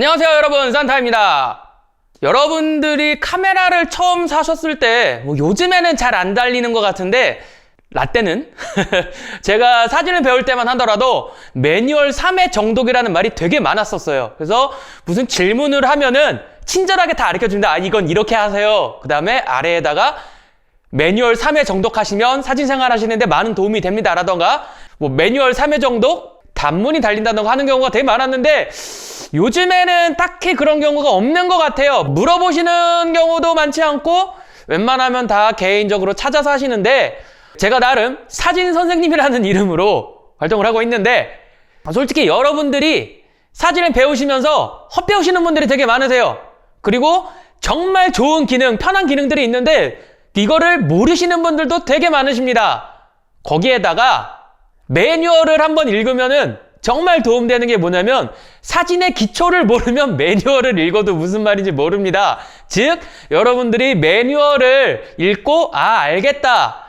안녕하세요 여러분. 산타입니다. 여러분들이 카메라를 처음 사셨을 때 뭐 요즘에는 잘 안 달리는 것 같은데 라떼는? 제가 사진을 배울 때만 하더라도 매뉴얼 3회 정독이라는 말이 되게 많았었어요. 그래서 무슨 질문을 하면은 친절하게 다 가르쳐줍니다. 아 이건 이렇게 하세요. 그 다음에 아래에다가 매뉴얼 3회 정독하시면 사진 생활 하시는데 많은 도움이 됩니다. 라던가 뭐 매뉴얼 3회 정독 단문이 달린다던가 하는 경우가 되게 많았는데 요즘에는 딱히 그런 경우가 없는 것 같아요. 물어보시는 경우도 많지 않고 웬만하면 다 개인적으로 찾아서 하시는데 제가 나름 사진 선생님이라는 이름으로 활동을 하고 있는데 솔직히 여러분들이 사진을 배우시면서 헛배우시는 분들이 되게 많으세요. 그리고 정말 좋은 기능, 편한 기능들이 있는데 이거를 모르시는 분들도 되게 많으십니다. 거기에다가 매뉴얼을 한번 읽으면은 정말 도움되는 게 뭐냐면 사진의 기초를 모르면 매뉴얼을 읽어도 무슨 말인지 모릅니다. 즉 여러분들이 매뉴얼을 읽고 아 알겠다.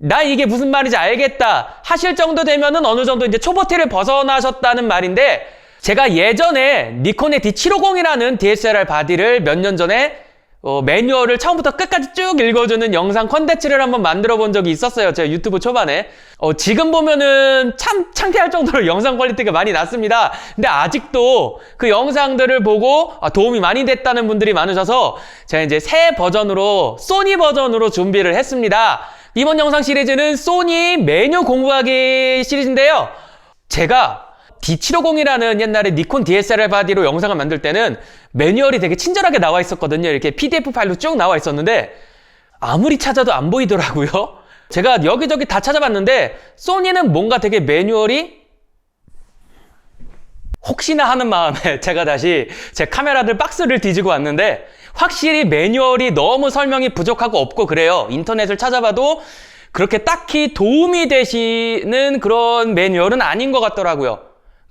나 이게 무슨 말인지 알겠다 하실 정도 되면은 어느 정도 이제 초보티를 벗어나셨다는 말인데 제가 예전에 니콘의 D750이라는 DSLR 바디를 몇 년 전에 어, 매뉴얼을 처음부터 끝까지 쭉 읽어주는 영상 컨텐츠를 한번 만들어 본 적이 있었어요. 제가 유튜브 초반에. 어, 지금 보면은 참 창피할 정도로 영상 퀄리티가 많이 낮습니다. 근데 아직도 그 영상들을 보고 아, 도움이 많이 됐다는 분들이 많으셔서 제가 이제 새 버전으로, 소니 버전으로 준비를 했습니다. 이번 영상 시리즈는 소니 메뉴 공부하기 시리즈인데요. 제가 D750이라는 옛날에 니콘 DSLR 바디로 영상을 만들 때는 매뉴얼이 되게 친절하게 나와 있었거든요. 이렇게 PDF 파일로 쭉 나와 있었는데 아무리 찾아도 안 보이더라고요. 제가 여기저기 다 찾아봤는데 소니는 뭔가 되게 매뉴얼이 혹시나 하는 마음에 제가 다시 제 카메라들 박스를 뒤지고 왔는데 확실히 매뉴얼이 너무 설명이 부족하고 없고 그래요. 인터넷을 찾아봐도 그렇게 딱히 도움이 되시는 그런 매뉴얼은 아닌 것 같더라고요.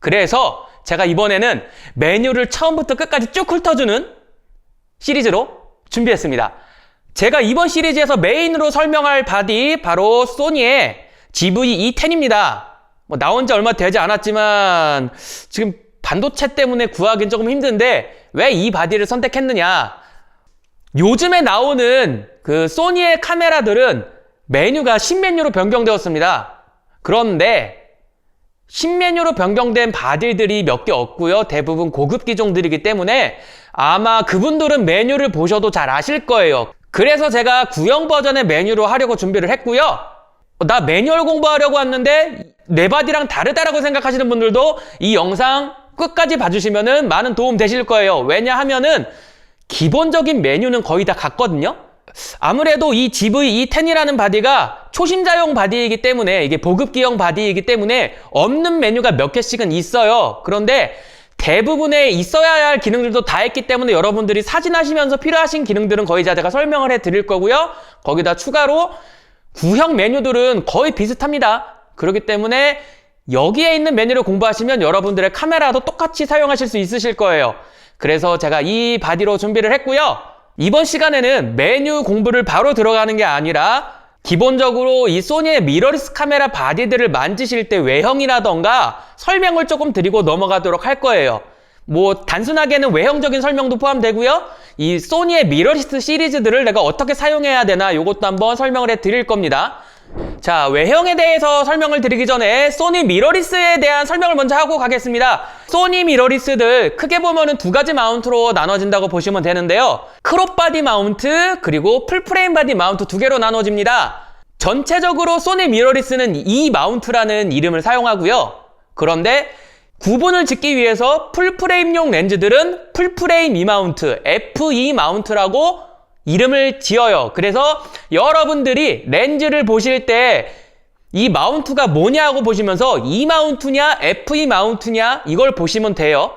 그래서 제가 이번에는 메뉴를 처음부터 끝까지 쭉 훑어주는 시리즈로 준비했습니다. 제가 이번 시리즈에서 메인으로 설명할 바디 바로 소니의 GV-E10입니다. 뭐 나온 지 얼마 되지 않았지만 지금 반도체 때문에 구하기는 조금 힘든데 왜 이 바디를 선택했느냐? 요즘에 나오는 그 소니의 카메라들은 메뉴가 신메뉴로 변경되었습니다. 그런데 신메뉴로 변경된 바디들이 몇 개 없고요. 대부분 고급 기종들이기 때문에 아마 그분들은 메뉴를 보셔도 잘 아실 거예요. 그래서 제가 구형 버전의 메뉴로 하려고 준비를 했고요. 어, 나 매뉴얼 공부하려고 왔는데 내 바디랑 다르다라고 생각하시는 분들도 이 영상 끝까지 봐주시면 많은 도움 되실 거예요. 왜냐하면은 기본적인 메뉴는 거의 다 같거든요. 아무래도 이 GV-E10이라는 바디가 초심자용 바디이기 때문에 이게 보급기형 바디이기 때문에 없는 메뉴가 몇 개씩은 있어요. 그런데 대부분의 있어야 할 기능들도 다 했기 때문에 여러분들이 사진하시면서 필요하신 기능들은 거의 다 제가 설명을 해 드릴 거고요. 거기다 추가로 구형 메뉴들은 거의 비슷합니다. 그렇기 때문에 여기에 있는 메뉴를 공부하시면 여러분들의 카메라도 똑같이 사용하실 수 있으실 거예요. 그래서 제가 이 바디로 준비를 했고요. 이번 시간에는 메뉴 공부를 바로 들어가는 게 아니라 기본적으로 이 소니의 미러리스 카메라 바디들을 만지실 때 외형이라던가 설명을 조금 드리고 넘어가도록 할 거예요. 뭐 단순하게는 외형적인 설명도 포함되고요. 이 소니의 미러리스 시리즈들을 내가 어떻게 사용해야 되나 이것도 한번 설명을 해 드릴 겁니다. 자, 외형에 대해서 설명을 드리기 전에 소니 미러리스에 대한 설명을 먼저 하고 가겠습니다. 소니 미러리스들 크게 보면은 두 가지 마운트로 나눠진다고 보시면 되는데요. 크롭 바디 마운트 그리고 풀프레임 바디 마운트 두 개로 나눠집니다. 전체적으로 소니 미러리스는 이 마운트라는 이름을 사용하고요. 그런데 구분을 짓기 위해서 풀프레임용 렌즈들은 풀프레임 E 마운트, FE 마운트라고 이름을 지어요. 그래서 여러분들이 렌즈를 보실 때 이 마운트가 뭐냐고 보시면서 E 마운트냐, FE 마운트냐 이걸 보시면 돼요.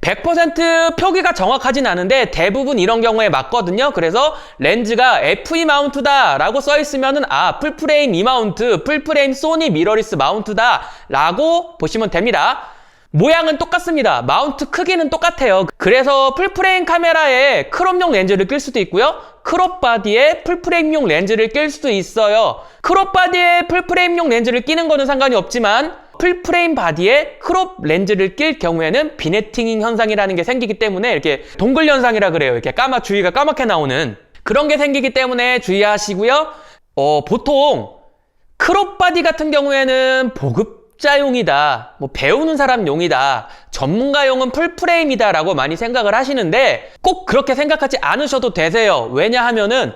100% 표기가 정확하진 않은데 대부분 이런 경우에 맞거든요. 그래서 렌즈가 FE 마운트다 라고 써 있으면은 아, 풀프레임 E 마운트, 풀프레임 소니 미러리스 마운트다 라고 보시면 됩니다. 모양은 똑같습니다. 마운트 크기는 똑같아요. 그래서 풀프레임 카메라에 크롭용 렌즈를 낄 수도 있고요. 크롭 바디에 풀프레임용 렌즈를 낄 수도 있어요. 크롭 바디에 풀프레임용 렌즈를 끼는 거는 상관이 없지만 풀프레임 바디에 크롭 렌즈를 낄 경우에는 비네팅 현상이라는 게 생기기 때문에 이렇게 동글 현상이라 그래요. 이렇게 까마 주위가 까맣게 나오는 그런 게 생기기 때문에 주의하시고요. 어, 보통 크롭 바디 같은 경우에는 보급 자용이다. 뭐 배우는 사람용이다. 전문가용은 풀프레임이다 라고 많이 생각을 하시는데 꼭 그렇게 생각하지 않으셔도 되세요. 왜냐하면은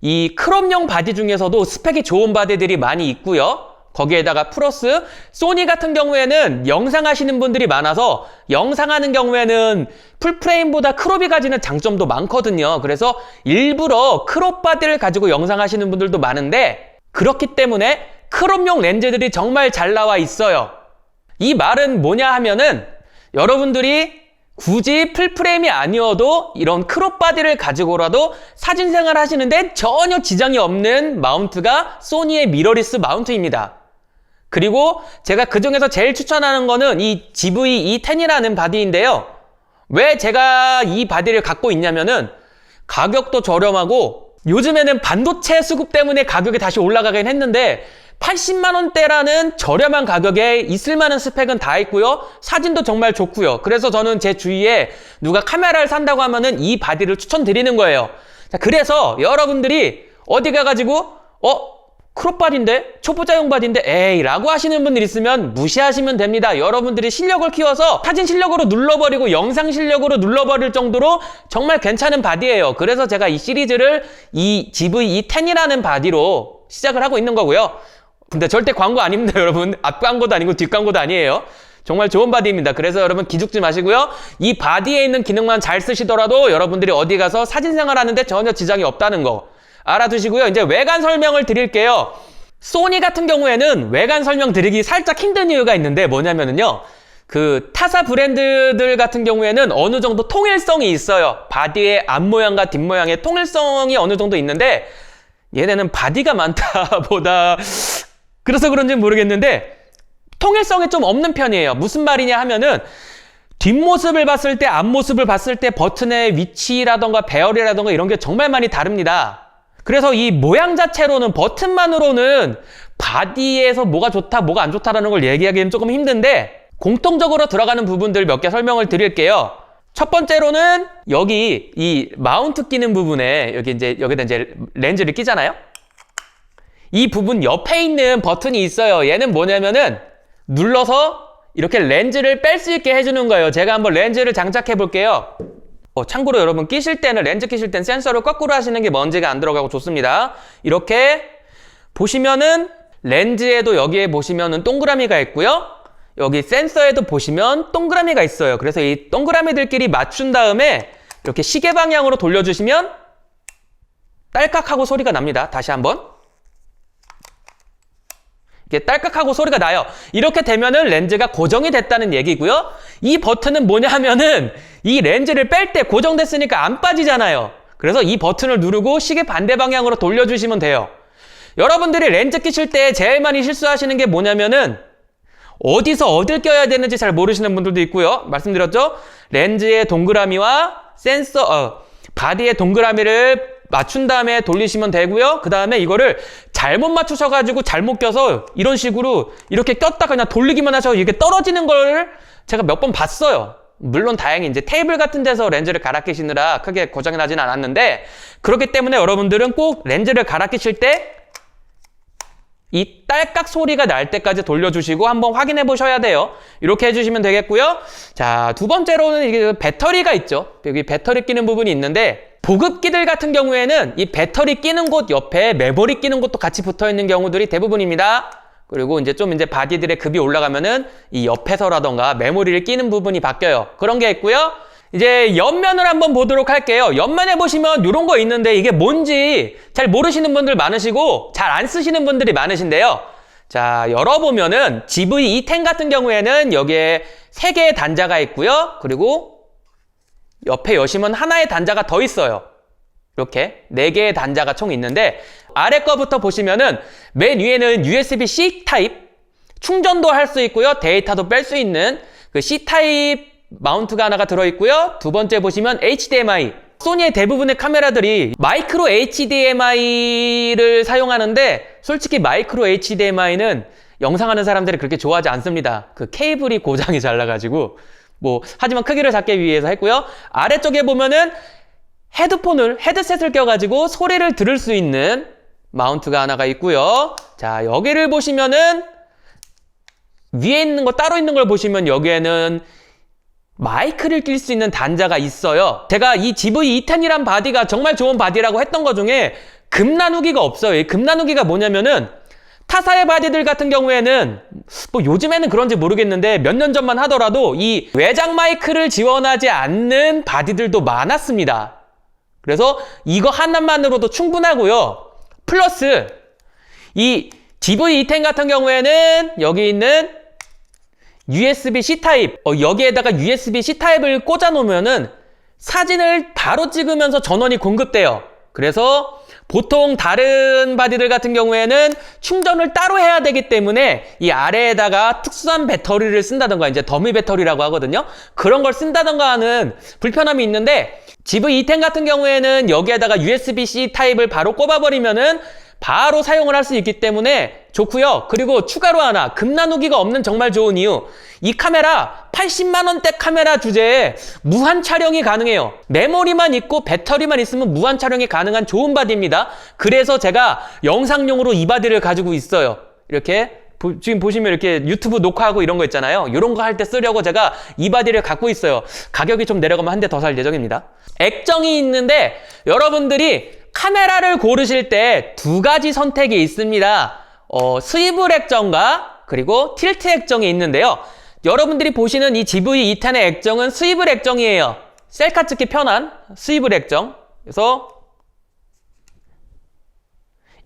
이 크롭용 바디 중에서도 스펙이 좋은 바디들이 많이 있고요. 거기에다가 플러스 소니 같은 경우에는 영상 하시는 분들이 많아서 영상 하는 경우에는 풀프레임보다 크롭이 가지는 장점도 많거든요. 그래서 일부러 크롭 바디를 가지고 영상 하시는 분들도 많은데 그렇기 때문에 크롭용 렌즈들이 정말 잘 나와 있어요. 이 말은 뭐냐 하면은 여러분들이 굳이 풀프레임이 아니어도 이런 크롭 바디를 가지고라도 사진 생활 하시는데 전혀 지장이 없는 마운트가 소니의 미러리스 마운트입니다. 그리고 제가 그 중에서 제일 추천하는 거는 이 GV-E10이라는 바디인데요. 왜 제가 이 바디를 갖고 있냐면은 가격도 저렴하고 요즘에는 반도체 수급 때문에 가격이 다시 올라가긴 했는데 80만 원대라는 저렴한 가격에 있을 만한 스펙은 다 있고요. 사진도 정말 좋고요. 그래서 저는 제 주위에 누가 카메라를 산다고 하면은 이 바디를 추천드리는 거예요. 자, 그래서 여러분들이 어디 가가지고 어 크롭 바디인데 초보자용 바디인데 에이 라고 하시는 분들 있으면 무시하시면 됩니다 여러분들이 실력을 키워서 사진 실력으로 눌러버리고 영상 실력으로 눌러버릴 정도로 정말 괜찮은 바디예요 그래서 제가 이 시리즈를 이 GV-E10이라는 바디로 시작을 하고 있는 거고요 근데 절대 광고 아닙니다 여러분 앞 광고도 아니고 뒷 광고도 아니에요 정말 좋은 바디입니다. 그래서 여러분 기죽지 마시고요. 이 바디에 있는 기능만 잘 쓰시더라도 여러분들이 어디 가서 사진 생활하는데 전혀 지장이 없다는 거 알아두시고요. 이제 외관 설명을 드릴게요. 소니 같은 경우에는 외관 설명 드리기 살짝 힘든 이유가 있는데 뭐냐면은요. 그 타사 브랜드들 같은 경우에는 어느 정도 통일성이 있어요. 바디의 앞모양과 뒷모양의 통일성이 어느 정도 있는데 얘네는 바디가 많다 보다 그래서 그런지 모르겠는데 통일성이 좀 없는 편이에요. 무슨 말이냐 하면은 뒷모습을 봤을 때 앞모습을 봤을 때 버튼의 위치라던가 배열이라던가 이런 게 정말 많이 다릅니다. 그래서 이 모양 자체로는 버튼만으로는 바디에서 뭐가 좋다, 뭐가 안 좋다라는 걸 얘기하기는 조금 힘든데 공통적으로 들어가는 부분들 몇 개 설명을 드릴게요. 첫 번째로는 여기 이 마운트 끼는 부분에 여기 이제 여기다 이제 렌즈를 끼잖아요. 이 부분 옆에 있는 버튼이 있어요. 얘는 뭐냐면은 눌러서 이렇게 렌즈를 뺄 수 있게 해주는 거예요. 제가 한번 렌즈를 장착해 볼게요. 어, 참고로 여러분 끼실 때는 렌즈 끼실 땐 센서를 거꾸로 하시는 게 먼지가 안 들어가고 좋습니다. 이렇게 보시면은 렌즈에도 여기에 보시면은 동그라미가 있고요. 여기 센서에도 보시면 동그라미가 있어요. 그래서 이 동그라미들끼리 맞춘 다음에 이렇게 시계 방향으로 돌려주시면 딸깍하고 소리가 납니다. 다시 한번. 이렇게 딸깍하고 소리가 나요. 이렇게 되면은 렌즈가 고정이 됐다는 얘기고요. 이 버튼은 뭐냐 하면은 이 렌즈를 뺄 때 고정됐으니까 안 빠지잖아요. 그래서 이 버튼을 누르고 시계 반대 방향으로 돌려주시면 돼요. 여러분들이 렌즈 끼실 때 제일 많이 실수하시는 게 뭐냐면은 어디서 어딜 껴야 되는지 잘 모르시는 분들도 있고요. 말씀드렸죠? 렌즈의 동그라미와 센서, 어, 바디의 동그라미를 맞춘 다음에 돌리시면 되고요. 그 다음에 이거를 잘못 맞추셔가지고 잘못 껴서 이런 식으로 이렇게 꼈다 그냥 돌리기만 하셔서 이게 떨어지는 걸 제가 몇 번 봤어요. 물론 다행히 이제 테이블 같은 데서 렌즈를 갈아 끼시느라 크게 고장이 나진 않았는데 그렇기 때문에 여러분들은 꼭 렌즈를 갈아 끼실 때 이 딸깍 소리가 날 때까지 돌려주시고 한번 확인해 보셔야 돼요. 이렇게 해주시면 되겠고요. 자, 두 번째로는 이게 배터리가 있죠. 여기 배터리 끼는 부분이 있는데 보급기들 같은 경우에는 이 배터리 끼는 곳 옆에 메모리 끼는 곳도 같이 붙어 있는 경우들이 대부분입니다. 그리고 이제 좀 이제 바디들의 급이 올라가면은 이 옆에서라던가 메모리를 끼는 부분이 바뀌어요. 그런 게 있고요. 이제 옆면을 한번 보도록 할게요. 옆면에 보시면 이런 거 있는데 이게 뭔지 잘 모르시는 분들 많으시고 잘 안 쓰시는 분들이 많으신데요. 자, 열어보면은 GV-E10 같은 경우에는 여기에 3개의 단자가 있고요. 그리고 옆에 여시면 하나의 단자가 더 있어요. 이렇게 4개의 단자가 총 있는데 아래 거부터 보시면은 맨 위에는 USB-C 타입 충전도 할 수 있고요. 데이터도 뺄 수 있는 그 C 타입 마운트가 하나가 들어 있고요. 두 번째 보시면 HDMI. 소니의 대부분의 카메라들이 마이크로 HDMI를 사용하는데 솔직히 마이크로 HDMI는 영상하는 사람들이 그렇게 좋아하지 않습니다. 그 케이블이 고장이 잘 나가지고 뭐 하지만 크기를 작게 위해서 했고요. 아래쪽에 보면은 헤드폰을 헤드셋을 껴가지고 소리를 들을 수 있는 마운트가 하나가 있고요. 자 여기를 보시면은 위에 있는 거 따로 있는 걸 보시면 여기에는 마이크를 낄 수 있는 단자가 있어요. 제가 이 GV-E10이란 바디가 정말 좋은 바디라고 했던 것 중에 금 나누기가 없어요. 이 금 나누기가 뭐냐면은 타사의 바디들 같은 경우에는 뭐 요즘에는 그런지 모르겠는데 몇 년 전만 하더라도 이 외장 마이크를 지원하지 않는 바디들도 많았습니다. 그래서 이거 하나만으로도 충분하고요. 플러스 이 GV-E10 같은 경우에는 여기 있는 USB-C 타입 어, 여기에다가 USB-C 타입을 꽂아 놓으면은 사진을 바로 찍으면서 전원이 공급돼요. 그래서 보통 다른 바디들 같은 경우에는 충전을 따로 해야 되기 때문에 이 아래에다가 특수한 배터리를 쓴다던가 이제 더미 배터리라고 하거든요. 그런 걸 쓴다던가 하는 불편함이 있는데 GV-E10 같은 경우에는 여기에다가 USB-C 타입을 바로 꼽아버리면은 바로 사용을 할 수 있기 때문에 좋고요. 그리고 추가로 하나 금 나누기가 없는 정말 좋은 이유 이 카메라 80만 원대 카메라 주제에 무한 촬영이 가능해요. 메모리만 있고 배터리만 있으면 무한 촬영이 가능한 좋은 바디입니다. 그래서 제가 영상용으로 이 바디를 가지고 있어요. 이렇게 보- 지금 보시면 이렇게 유튜브 녹화하고 이런 거 있잖아요. 이런 거 할 때 쓰려고 제가 이 바디를 갖고 있어요. 가격이 좀 내려가면 한 대 더 살 예정입니다. 액정이 있는데 여러분들이 카메라를 고르실 때 두 가지 선택이 있습니다. 어, 스위블 액정과 그리고 틸트 액정이 있는데요. 여러분들이 보시는 이 GV-E10의 액정은 스위블 액정이에요. 셀카 찍기 편한 스위블 액정. 그래서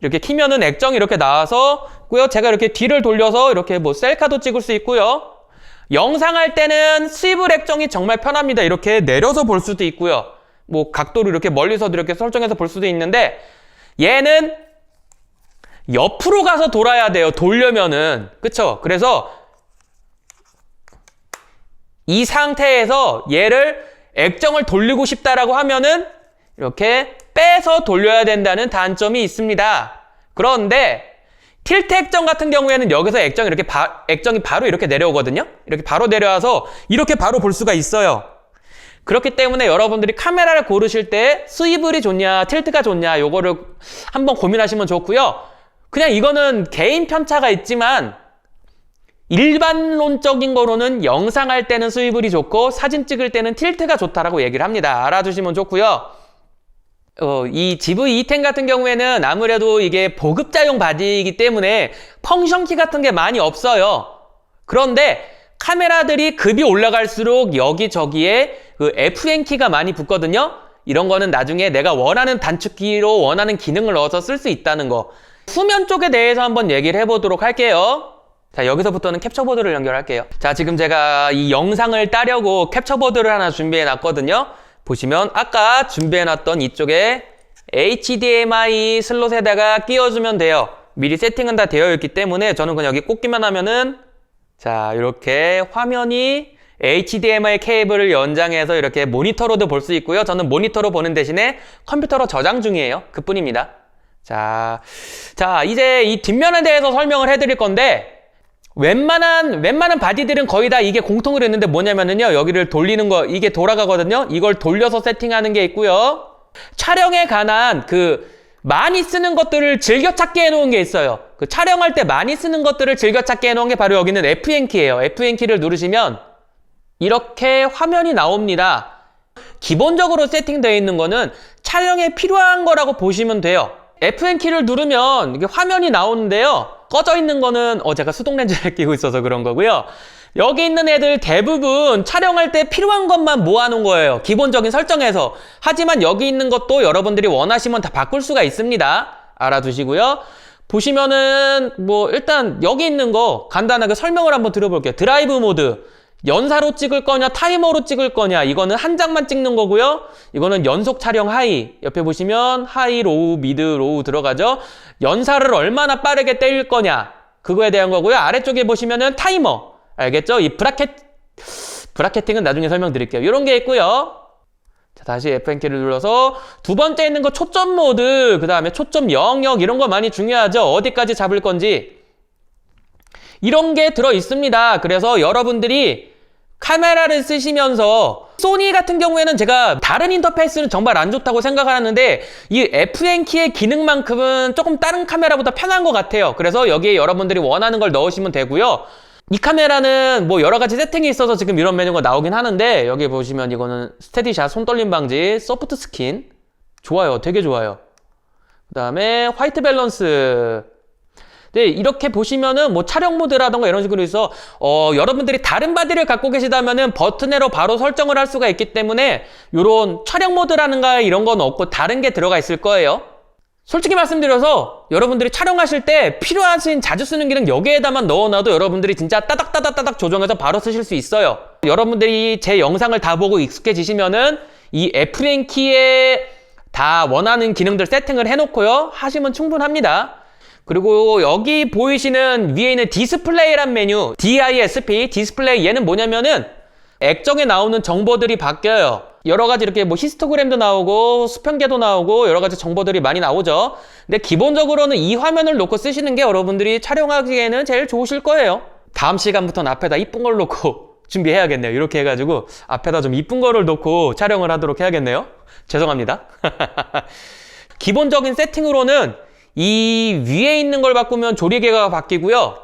이렇게 키면은 액정이 이렇게 나와서 고요. 제가 이렇게 뒤를 돌려서 이렇게 뭐 셀카도 찍을 수 있고요. 영상할 때는 스위블 액정이 정말 편합니다. 이렇게 내려서 볼 수도 있고요. 뭐 각도를 이렇게 멀리서도 이렇게 설정해서 볼 수도 있는데 얘는 옆으로 가서 돌아야 돼요. 돌려면은. 그쵸? 그래서 이 상태에서 얘를 액정을 돌리고 싶다라고 하면은 이렇게 빼서 돌려야 된다는 단점이 있습니다. 그런데 틸트 액정 같은 경우에는 여기서 액정이 이렇게 바, 액정이 바로 이렇게 내려오거든요. 이렇게 바로 내려와서 이렇게 바로 볼 수가 있어요. 그렇기 때문에 여러분들이 카메라를 고르실 때 스위블이 좋냐, 틸트가 좋냐, 요거를 한번 고민하시면 좋고요. 그냥 이거는 개인 편차가 있지만 일반론적인 거로는 영상 할 때는 스위블이 좋고 사진 찍을 때는 틸트가 좋다라고 얘기를 합니다. 알아두시면 좋고요. 어, 이 GV-E10 같은 경우에는 아무래도 이게 보급자용 바디이기 때문에 펑션키 같은 게 많이 없어요. 그런데 카메라들이 급이 올라갈수록 여기저기에 그 FN키가 많이 붙거든요. 이런 거는 나중에 내가 원하는 단축키로 원하는 기능을 넣어서 쓸 수 있다는 거. 후면 쪽에 대해서 한번 얘기를 해보도록 할게요. 자, 여기서부터는 캡처보드를 연결할게요. 자, 지금 제가 이 영상을 따려고 캡처보드를 하나 준비해 놨거든요. 보시면 아까 준비해 놨던 이쪽에 HDMI 슬롯에다가 끼워주면 돼요. 미리 세팅은 다 되어 있기 때문에 저는 그냥 여기 꽂기만 하면은 자, 이렇게 화면이 HDMI 케이블을 연장해서 이렇게 모니터로도 볼 수 있고요. 저는 모니터로 보는 대신에 컴퓨터로 저장 중이에요. 그 뿐입니다. 자, 자, 이제 이 뒷면에 대해서 설명을 해드릴 건데, 웬만한, 웬만한 바디들은 거의 다 이게 공통으로 있는데 뭐냐면은요, 여기를 돌리는 거, 이게 돌아가거든요? 이걸 돌려서 세팅하는 게 있고요. 촬영에 관한 그, 많이 쓰는 것들을 즐겨찾기 해놓은 게 있어요. 그 촬영할 때 많이 쓰는 것들을 즐겨찾기 해놓은 게 바로 여기는 FN키예요. FN키를 누르시면, 이렇게 화면이 나옵니다. 기본적으로 세팅되어 있는 거는 촬영에 필요한 거라고 보시면 돼요. FN키를 누르면 이게 화면이 나오는데요. 꺼져 있는 거는 어 제가 수동 렌즈를 끼고 있어서 그런 거고요. 여기 있는 애들 대부분 촬영할 때 필요한 것만 모아놓은 거예요. 기본적인 설정에서. 하지만 여기 있는 것도 여러분들이 원하시면 다 바꿀 수가 있습니다. 알아두시고요. 보시면은 뭐 일단 여기 있는 거 간단하게 설명을 한번 들어볼게요. 드라이브 모드. 연사로 찍을 거냐 타이머로 찍을 거냐 이거는 한 장만 찍는 거고요. 이거는 연속 촬영 하이. 옆에 보시면 하이 로우 미드 로우 들어가죠. 연사를 얼마나 빠르게 때릴 거냐 그거에 대한 거고요. 아래쪽에 보시면은 타이머. 알겠죠? 이 브라켓 브라켓팅은 나중에 설명드릴게요. 이런 게 있고요. 자 다시 FN키를 눌러서 두 번째 있는 거 초점 모드 그 다음에 초점 영역 이런 거 많이 중요하죠. 어디까지 잡을 건지 이런 게 들어 있습니다. 그래서 여러분들이 카메라를 쓰시면서 소니 같은 경우에는 제가 다른 인터페이스는 정말 안 좋다고 생각을 하는데 이 FN키의 기능만큼은 조금 다른 카메라보다 편한 것 같아요. 그래서 여기에 여러분들이 원하는 걸 넣으시면 되고요. 이 카메라는 뭐 여러 가지 세팅이 있어서 지금 이런 메뉴가 나오긴 하는데 여기 보시면 이거는 스테디샷 손떨림 방지 소프트 스킨 좋아요. 되게 좋아요. 그 다음에 화이트 밸런스 네, 이렇게 보시면은 뭐 촬영 모드라던가 이런 식으로 해서 어, 여러분들이 다른 바디를 갖고 계시다면은 버튼으로 바로 설정을 할 수가 있기 때문에 요런 촬영 모드라는가 이런 건 없고 다른 게 들어가 있을 거예요. 솔직히 말씀드려서 여러분들이 촬영하실 때 필요하신 자주 쓰는 기능 여기에다만 넣어놔도 여러분들이 진짜 따닥따닥따닥 조정해서 바로 쓰실 수 있어요. 여러분들이 제 영상을 다 보고 익숙해지시면은 이 F1 키에 다 원하는 기능들 세팅을 해놓고요. 하시면 충분합니다. 그리고 여기 보이시는 위에 있는 디스플레이란 메뉴 DISP 디스플레이 얘는 뭐냐면은 액정에 나오는 정보들이 바뀌어요. 여러 가지 이렇게 뭐 히스토그램도 나오고 수평계도 나오고 여러 가지 정보들이 많이 나오죠. 근데 기본적으로는 이 화면을 놓고 쓰시는 게 여러분들이 촬영하기에는 제일 좋으실 거예요. 다음 시간부터는 앞에다 이쁜 걸 놓고 준비해야겠네요. 이렇게 해가지고 앞에다 좀 이쁜 거를 놓고 촬영을 하도록 해야겠네요. 죄송합니다. 기본적인 세팅으로는 이 위에 있는 걸 바꾸면 조리개가 바뀌고요.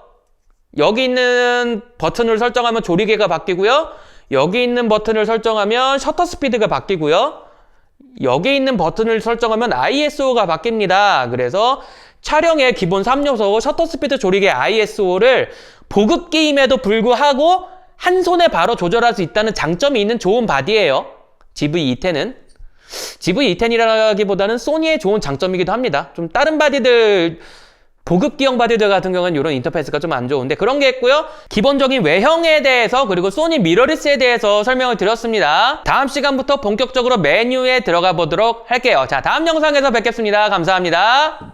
여기 있는 버튼을 설정하면 조리개가 바뀌고요. 여기 있는 버튼을 설정하면 셔터 스피드가 바뀌고요. 여기 있는 버튼을 설정하면 ISO가 바뀝니다. 그래서 촬영의 기본 3요소 셔터 스피드 조리개 ISO를 보급기임에도 불구하고 한 손에 바로 조절할 수 있다는 장점이 있는 좋은 바디예요. GV-E10은. GV-E10이라기보다는 소니의 좋은 장점이기도 합니다. 좀 다른 바디들 보급기형 바디들 같은 경우는 이런 인터페이스가 좀 안 좋은데 그런 게 있고요. 기본적인 외형에 대해서 그리고 소니 미러리스에 대해서 설명을 드렸습니다. 다음 시간부터 본격적으로 메뉴에 들어가 보도록 할게요. 자, 다음 영상에서 뵙겠습니다. 감사합니다.